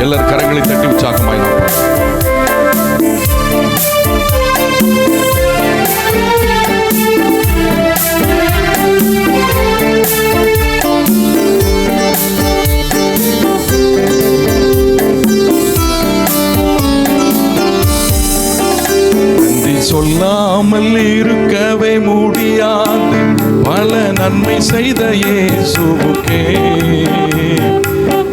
எல்லாரும் கரங்களை தட்டி உற்சாகமாய் சொல்லாமல் இருக்கவே முடியாது. பல நன்மை செய்த இயேசுவுக்கே.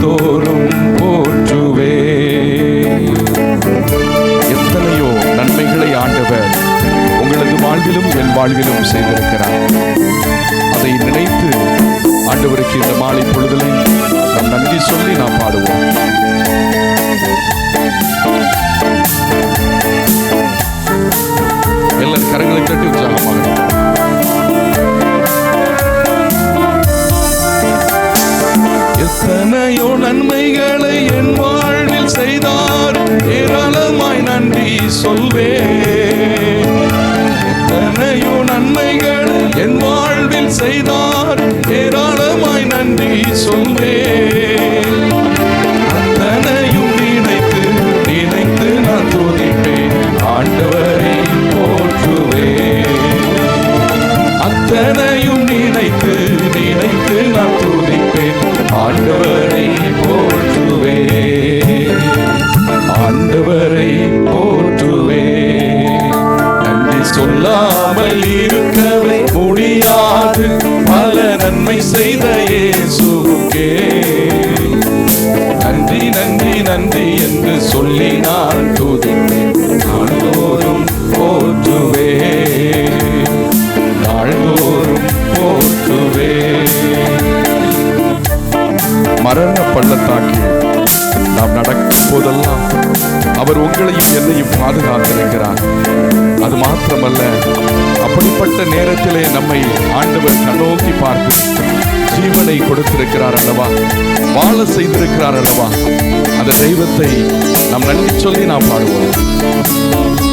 நாள்தோறும் போற்றுவே. எத்தனையோ நன்மைகளை ஆண்டவர் உங்களது வாழ்விலும் என் வாழ்விலும் செய்திருக்கிறார். அதை நினைத்து ஆண்டவருக்கு இந்த மாலை பொழுதலை நாம் நன்றி சொல்லி நாம் பாடுவோம். எல்லாரும் கரங்களை தட்டி உற்சாகமாக ஆண்டவரை போற்றுவே ஆண்டவரை போற்றுவே நன்றி சொல்லாமல் இருக்கவே முடியாது. பல நன்மை செய்த இயேசுக்கே நன்றி நன்றி நன்றி என்று சொல்லி நான் துதிப்பேன் பள்ளத்தாக்கில் நாம் நடக்கும் போதெல்லாம் அவர் உங்களையும் என்னையும் பாதுகாத்திருக்கிறார். அது மாத்திரமல்ல அப்படிப்பட்ட நேரத்திலே நம்மை ஆண்டவர் கண்ணோக்கி பார்த்து ஜீவனை கொடுத்திருக்கிறார் அல்லவா? வாழ செய்திருக்கிறார் அல்லவா? அந்த தெய்வத்தை நாம் நன்றி சொல்லி நாம் பாடுவோம்.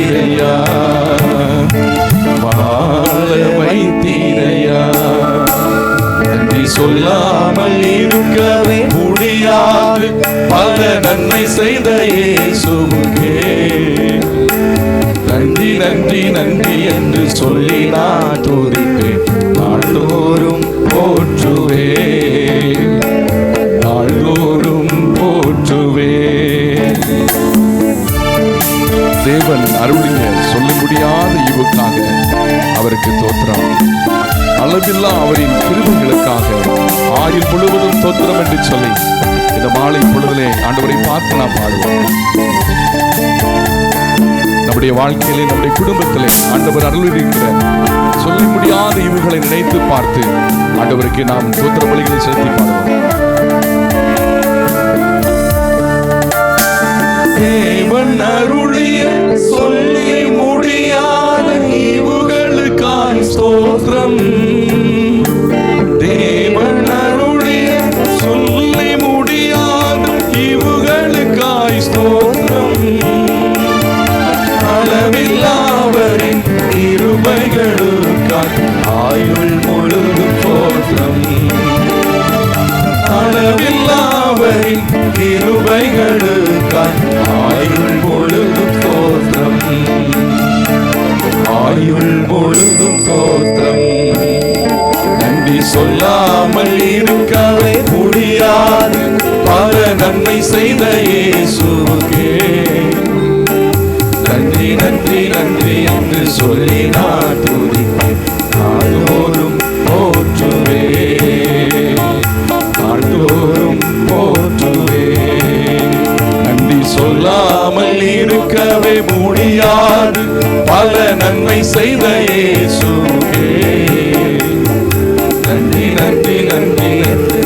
வைத்தீரையா? வாழ வைத்தீரையா? நன்றி சொல்லாமல் இருக்கவே முடியாது. பல நன்மை செய்த இயேசுவுக்கே. நன்றி நன்றி நன்றி என்று சொல்லி நான் துதிப்பேன். நாள்தோறும் போட்டு அவருக்கு தோத்திரம் அளவில்லா அவரின் கிருபைகளுக்காக. ஆயுள் முழுவதும் தோத்திரம் என்று சொல்லி இந்த மாலை பொழுதிலே ஆண்டவரை பார்த்து நாம் பாடுவோம். நம்முடைய வாழ்க்கையிலே நம்முடைய குடும்பத்திலே ஆண்டவர் அருளிருக்கிற சொல்ல முடியாத இவுகளை நினைத்து பார்த்து ஆண்டவருக்கு நாம் தோத்திர வழிகளை செலுத்தி பாடுவோம். தேவன் அருளிய சொல்லி நன்மை செய்த இயேசுவுக்கே. நன்றி நன்றி நன்றி என்று சொல்லி நான் துதிப்பேன் நாள்தோறும் போற்றுவே. நாள்தோறும் போற்றுவே. நன்றி சொல்லாமல் இருக்கவே முடியாது. பல நன்மை செய்த இயேசுவே நன்றி நன்றி நன்றி